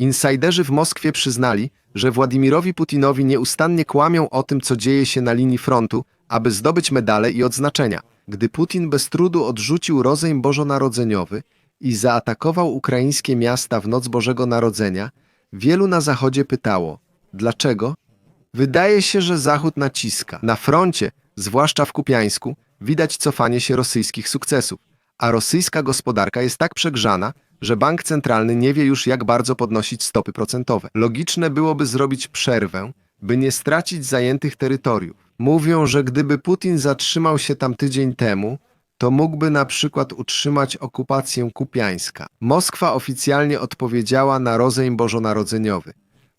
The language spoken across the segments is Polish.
Insajderzy w Moskwie przyznali, że Władimirowi Putinowi nieustannie kłamią o tym, co dzieje się na linii frontu, aby zdobyć medale i odznaczenia. Gdy Putin bez trudu odrzucił rozejm bożonarodzeniowy i zaatakował ukraińskie miasta w noc Bożego Narodzenia, wielu na Zachodzie pytało, dlaczego? Wydaje się, że Zachód naciska. Na froncie, zwłaszcza w Kupiańsku, widać cofanie się rosyjskich sukcesów, a rosyjska gospodarka jest tak przegrzana, że bank centralny nie wie już jak bardzo podnosić stopy procentowe. Logiczne byłoby zrobić przerwę, by nie stracić zajętych terytoriów. Mówią, że gdyby Putin zatrzymał się tam tydzień temu, to mógłby na przykład utrzymać okupację Kupiańska. Moskwa oficjalnie odpowiedziała na rozejm bożonarodzeniowy.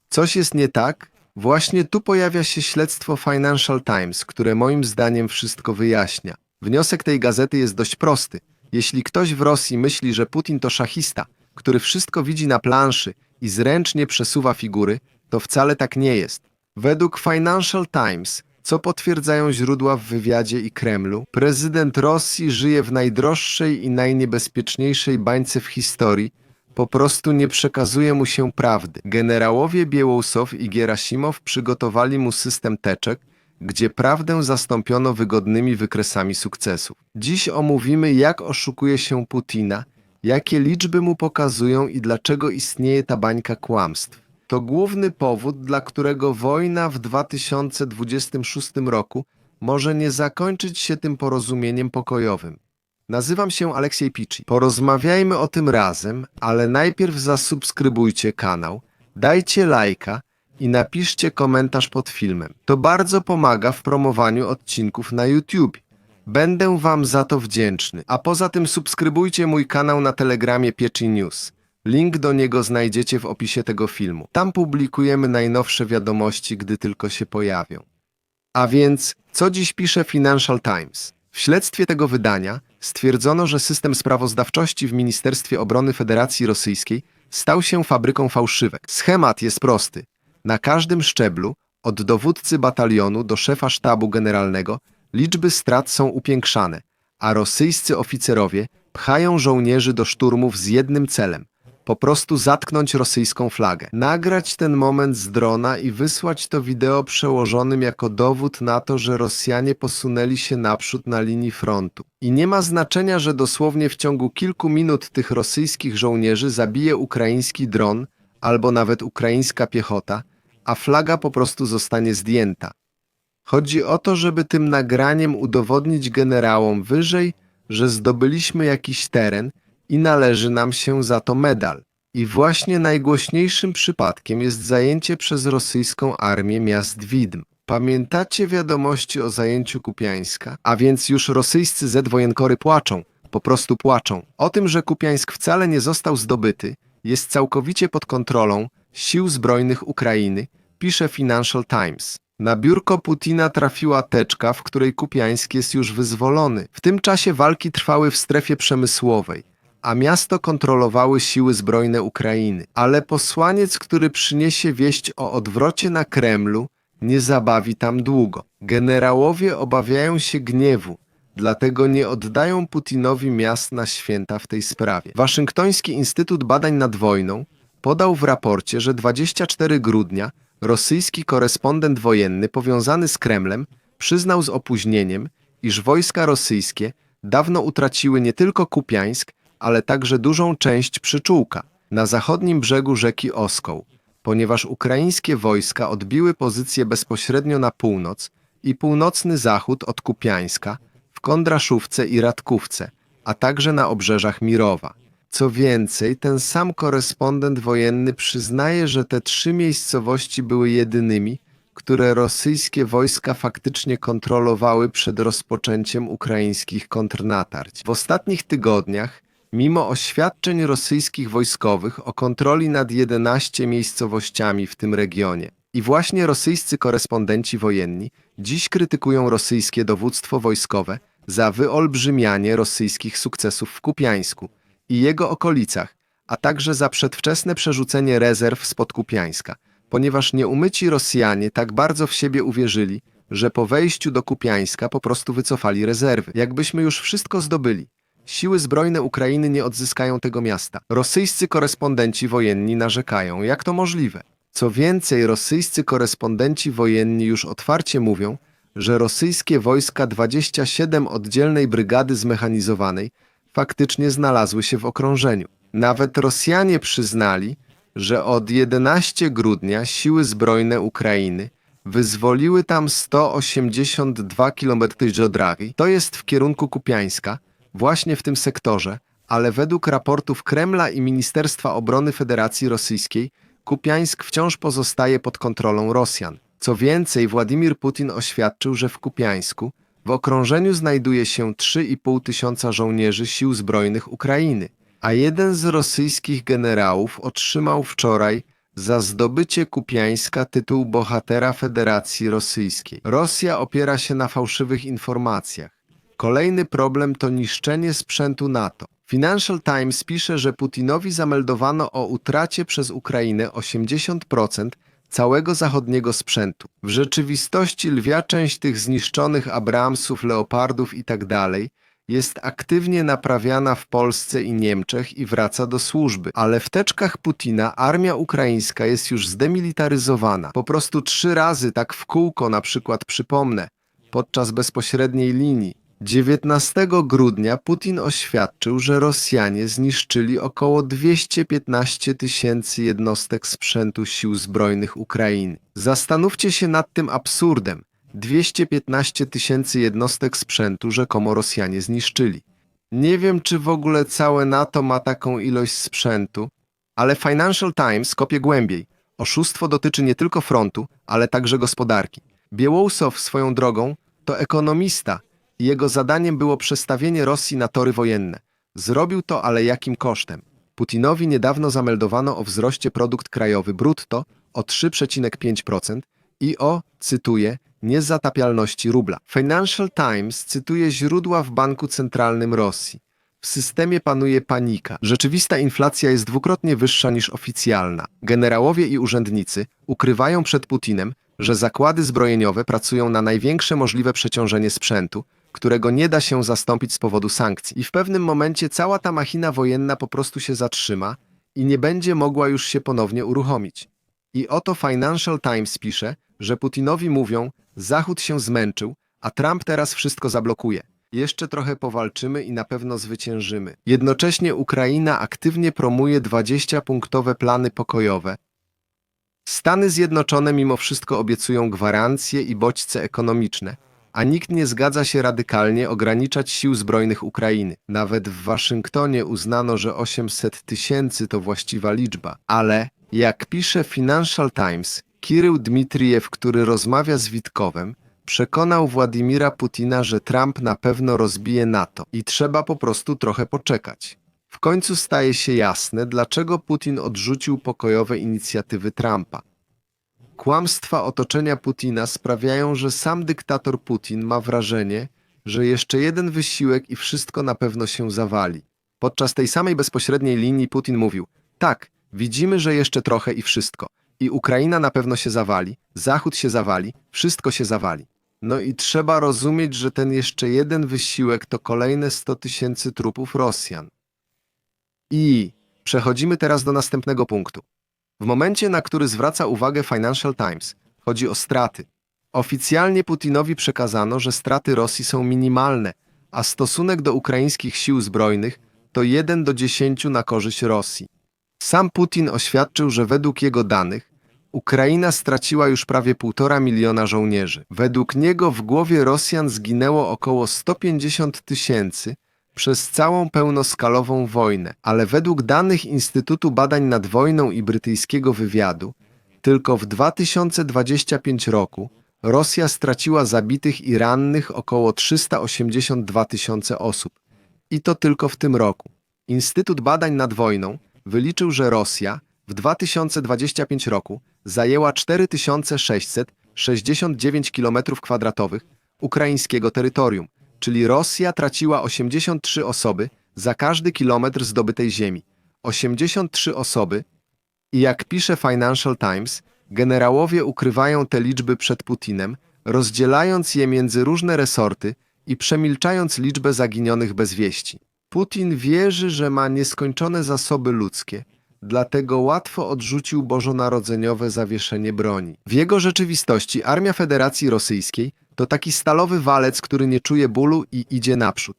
Coś jest nie tak? Właśnie tu pojawia się śledztwo Financial Times, które moim zdaniem wszystko wyjaśnia. Wniosek tej gazety jest dość prosty. Jeśli ktoś w Rosji myśli, że Putin to szachista, który wszystko widzi na planszy i zręcznie przesuwa figury, to wcale tak nie jest. Według Financial Times, co potwierdzają źródła w wywiadzie i Kremlu, prezydent Rosji żyje w najdroższej i najniebezpieczniejszej bańce w historii, po prostu nie przekazuje mu się prawdy. Generałowie Biełousov i Gerasimow przygotowali mu system teczek, gdzie prawdę zastąpiono wygodnymi wykresami sukcesów. Dziś omówimy, jak oszukuje się Putina, jakie liczby mu pokazują i dlaczego istnieje ta bańka kłamstw. To główny powód, dla którego wojna w 2026 roku może nie zakończyć się tym porozumieniem pokojowym. Nazywam się Aleksiej Pici. Porozmawiajmy o tym razem, ale najpierw zasubskrybujcie kanał, dajcie lajka i napiszcie komentarz pod filmem. To bardzo pomaga w promowaniu odcinków na YouTube. Będę Wam za to wdzięczny. A poza tym subskrybujcie mój kanał na Telegramie Pieczy News. Link do niego znajdziecie w opisie tego filmu. Tam publikujemy najnowsze wiadomości, gdy tylko się pojawią. A więc, co dziś pisze Financial Times? W śledztwie tego wydania stwierdzono, że system sprawozdawczości w Ministerstwie Obrony Federacji Rosyjskiej stał się fabryką fałszywek. Schemat jest prosty. Na każdym szczeblu, od dowódcy batalionu do szefa sztabu generalnego, liczby strat są upiększane, a rosyjscy oficerowie pchają żołnierzy do szturmów z jednym celem po prostu zatknąć rosyjską flagę. Nagrać ten moment z drona i wysłać to wideo przełożonym jako dowód na to, że Rosjanie posunęli się naprzód na linii frontu. I nie ma znaczenia, że dosłownie w ciągu kilku minut tych rosyjskich żołnierzy zabije ukraiński dron albo nawet ukraińska piechota, a flaga po prostu zostanie zdjęta. Chodzi o to, żeby tym nagraniem udowodnić generałom wyżej, że zdobyliśmy jakiś teren i należy nam się za to medal. I właśnie najgłośniejszym przypadkiem jest zajęcie przez rosyjską armię miast widm. Pamiętacie wiadomości o zajęciu Kupiańska? A więc już rosyjscy Z-wojenkory płaczą, po prostu płaczą. O tym, że Kupiańsk wcale nie został zdobyty, jest całkowicie pod kontrolą sił zbrojnych Ukrainy, pisze Financial Times. Na biurko Putina trafiła teczka, w której Kupiańsk jest już wyzwolony. W tym czasie walki trwały w strefie przemysłowej a miasto kontrolowały siły zbrojne Ukrainy. Ale posłaniec, który przyniesie wieść o odwrocie na Kremlu, nie zabawi tam długo. Generałowie obawiają się gniewu, dlatego nie oddają Putinowi miast na święta w tej sprawie. Waszyngtoński Instytut Badań nad Wojną podał w raporcie, że 24 grudnia rosyjski korespondent wojenny powiązany z Kremlem przyznał z opóźnieniem, iż wojska rosyjskie dawno utraciły nie tylko Kupiańsk, ale także dużą część przyczółka na zachodnim brzegu rzeki Oskoł, ponieważ ukraińskie wojska odbiły pozycje bezpośrednio na północ i północny zachód od Kupiańska w Kondraszówce i Radkówce, a także na obrzeżach Mirowa. Co więcej, ten sam korespondent wojenny przyznaje, że te trzy miejscowości były jedynymi, które rosyjskie wojska faktycznie kontrolowały przed rozpoczęciem ukraińskich kontrnatarć. W ostatnich tygodniach Mimo oświadczeń rosyjskich wojskowych o kontroli nad 11 miejscowościami w tym regionie. I właśnie rosyjscy korespondenci wojenni dziś krytykują rosyjskie dowództwo wojskowe za wyolbrzymianie rosyjskich sukcesów w Kupiańsku i jego okolicach, a także za przedwczesne przerzucenie rezerw spod Kupiańska, ponieważ nieumyci Rosjanie tak bardzo w siebie uwierzyli, że po wejściu do Kupiańska po prostu wycofali rezerwy. Jakbyśmy już wszystko zdobyli, Siły zbrojne Ukrainy nie odzyskają tego miasta. Rosyjscy korespondenci wojenni narzekają, jak to możliwe. Co więcej, rosyjscy korespondenci wojenni już otwarcie mówią, że rosyjskie wojska 27 oddzielnej brygady zmechanizowanej faktycznie znalazły się w okrążeniu. Nawet Rosjanie przyznali, że od 11 grudnia siły zbrojne Ukrainy wyzwoliły tam 182 km żodragi, to jest w kierunku Kupiańska, właśnie w tym sektorze, ale według raportów Kremla i Ministerstwa Obrony Federacji Rosyjskiej Kupiańsk wciąż pozostaje pod kontrolą Rosjan. Co więcej, Władimir Putin oświadczył, że w Kupiańsku w okrążeniu znajduje się 3,5 tysiąca żołnierzy sił zbrojnych Ukrainy, a jeden z rosyjskich generałów otrzymał wczoraj za zdobycie Kupiańska tytuł bohatera Federacji Rosyjskiej. Rosja opiera się na fałszywych informacjach. Kolejny problem to niszczenie sprzętu NATO. Financial Times pisze, że Putinowi zameldowano o utracie przez Ukrainę 80% całego zachodniego sprzętu. W rzeczywistości lwia część tych zniszczonych Abramsów, Leopardów itd. jest aktywnie naprawiana w Polsce i Niemczech i wraca do służby. Ale w teczkach Putina armia ukraińska jest już zdemilitaryzowana. Po prostu trzy razy tak w kółko na przykład przypomnę, podczas bezpośredniej linii. 19 grudnia Putin oświadczył, że Rosjanie zniszczyli około 215 tysięcy jednostek sprzętu sił zbrojnych Ukrainy. Zastanówcie się nad tym absurdem. 215 tysięcy jednostek sprzętu rzekomo Rosjanie zniszczyli. Nie wiem, czy w ogóle całe NATO ma taką ilość sprzętu, ale Financial Times kopie głębiej. Oszustwo dotyczy nie tylko frontu, ale także gospodarki. Biełousov swoją drogą to ekonomista jego zadaniem było przestawienie Rosji na tory wojenne. Zrobił to, ale jakim kosztem? Putinowi niedawno zameldowano o wzroście produkt krajowy brutto o 3,5% i o, cytuję, niezatapialności rubla. Financial Times cytuje źródła w Banku Centralnym Rosji. W systemie panuje panika. Rzeczywista inflacja jest dwukrotnie wyższa niż oficjalna. Generałowie i urzędnicy ukrywają przed Putinem, że zakłady zbrojeniowe pracują na największe możliwe przeciążenie sprzętu, którego nie da się zastąpić z powodu sankcji. I w pewnym momencie cała ta machina wojenna po prostu się zatrzyma i nie będzie mogła już się ponownie uruchomić. I oto Financial Times pisze, że Putinowi mówią, Zachód się zmęczył, a Trump teraz wszystko zablokuje. Jeszcze trochę powalczymy i na pewno zwyciężymy. Jednocześnie Ukraina aktywnie promuje 20-punktowe plany pokojowe. Stany Zjednoczone mimo wszystko obiecują gwarancje i bodźce ekonomiczne, a nikt nie zgadza się radykalnie ograniczać sił zbrojnych Ukrainy. Nawet w Waszyngtonie uznano, że 800 tysięcy to właściwa liczba. Ale, jak pisze Financial Times, Kirył Dmitrijew, który rozmawia z Witkowem, przekonał Władimira Putina, że Trump na pewno rozbije NATO i trzeba po prostu trochę poczekać. W końcu staje się jasne, dlaczego Putin odrzucił pokojowe inicjatywy Trumpa. Kłamstwa otoczenia Putina sprawiają, że sam dyktator Putin ma wrażenie, że jeszcze jeden wysiłek i wszystko na pewno się zawali. Podczas tej samej bezpośredniej linii Putin mówił: Tak, widzimy, że jeszcze trochę i wszystko. I Ukraina na pewno się zawali, Zachód się zawali, wszystko się zawali. No i trzeba rozumieć, że ten jeszcze jeden wysiłek to kolejne 100 tysięcy trupów Rosjan. I przechodzimy teraz do następnego punktu. W momencie, na który zwraca uwagę Financial Times, chodzi o straty. Oficjalnie Putinowi przekazano, że straty Rosji są minimalne, a stosunek do ukraińskich sił zbrojnych to 1 do 10 na korzyść Rosji. Sam Putin oświadczył, że według jego danych Ukraina straciła już prawie 1,5 miliona żołnierzy. Według niego w głowie Rosjan zginęło około 150 tysięcy przez całą pełnoskalową wojnę, ale według danych Instytutu Badań nad Wojną i brytyjskiego wywiadu, tylko w 2025 roku Rosja straciła zabitych i rannych około 382 tysiące osób. I to tylko w tym roku. Instytut Badań nad Wojną wyliczył, że Rosja w 2025 roku zajęła 4669 km2 ukraińskiego terytorium, czyli Rosja traciła 83 osoby za każdy kilometr zdobytej ziemi. 83 osoby i jak pisze Financial Times, generałowie ukrywają te liczby przed Putinem, rozdzielając je między różne resorty i przemilczając liczbę zaginionych bez wieści. Putin wierzy, że ma nieskończone zasoby ludzkie, dlatego łatwo odrzucił bożonarodzeniowe zawieszenie broni. W jego rzeczywistości Armia Federacji Rosyjskiej to taki stalowy walec, który nie czuje bólu i idzie naprzód.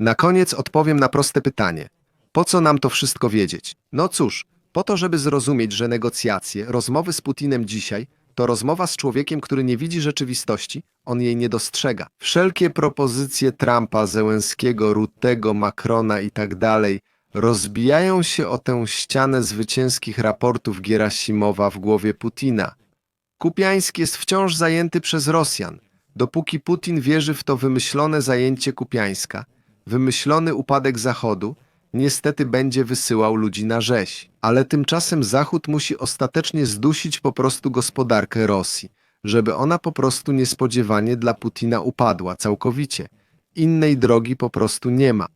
Na koniec odpowiem na proste pytanie. Po co nam to wszystko wiedzieć? No cóż, po to, żeby zrozumieć, że negocjacje, rozmowy z Putinem dzisiaj to rozmowa z człowiekiem, który nie widzi rzeczywistości, on jej nie dostrzega. Wszelkie propozycje Trumpa, Zełenskiego, Rutego, Macrona i tak dalej rozbijają się o tę ścianę zwycięskich raportów Gierasimowa w głowie Putina. Kupiańsk jest wciąż zajęty przez Rosjan, dopóki Putin wierzy w to wymyślone zajęcie Kupiańska, wymyślony upadek Zachodu, niestety będzie wysyłał ludzi na rzeź. Ale tymczasem Zachód musi ostatecznie zdusić po prostu gospodarkę Rosji, żeby ona po prostu niespodziewanie dla Putina upadła całkowicie. Innej drogi po prostu nie ma.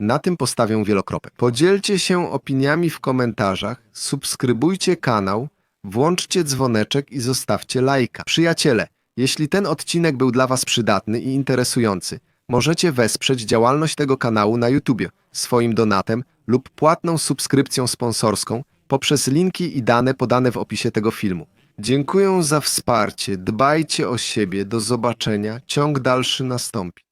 Na tym postawię wielokropek. Podzielcie się opiniami w komentarzach, subskrybujcie kanał, włączcie dzwoneczek i zostawcie lajka. Przyjaciele, jeśli ten odcinek był dla Was przydatny i interesujący, możecie wesprzeć działalność tego kanału na YouTubie swoim donatem lub płatną subskrypcją sponsorską poprzez linki i dane podane w opisie tego filmu. Dziękuję za wsparcie, dbajcie o siebie, do zobaczenia, ciąg dalszy nastąpi.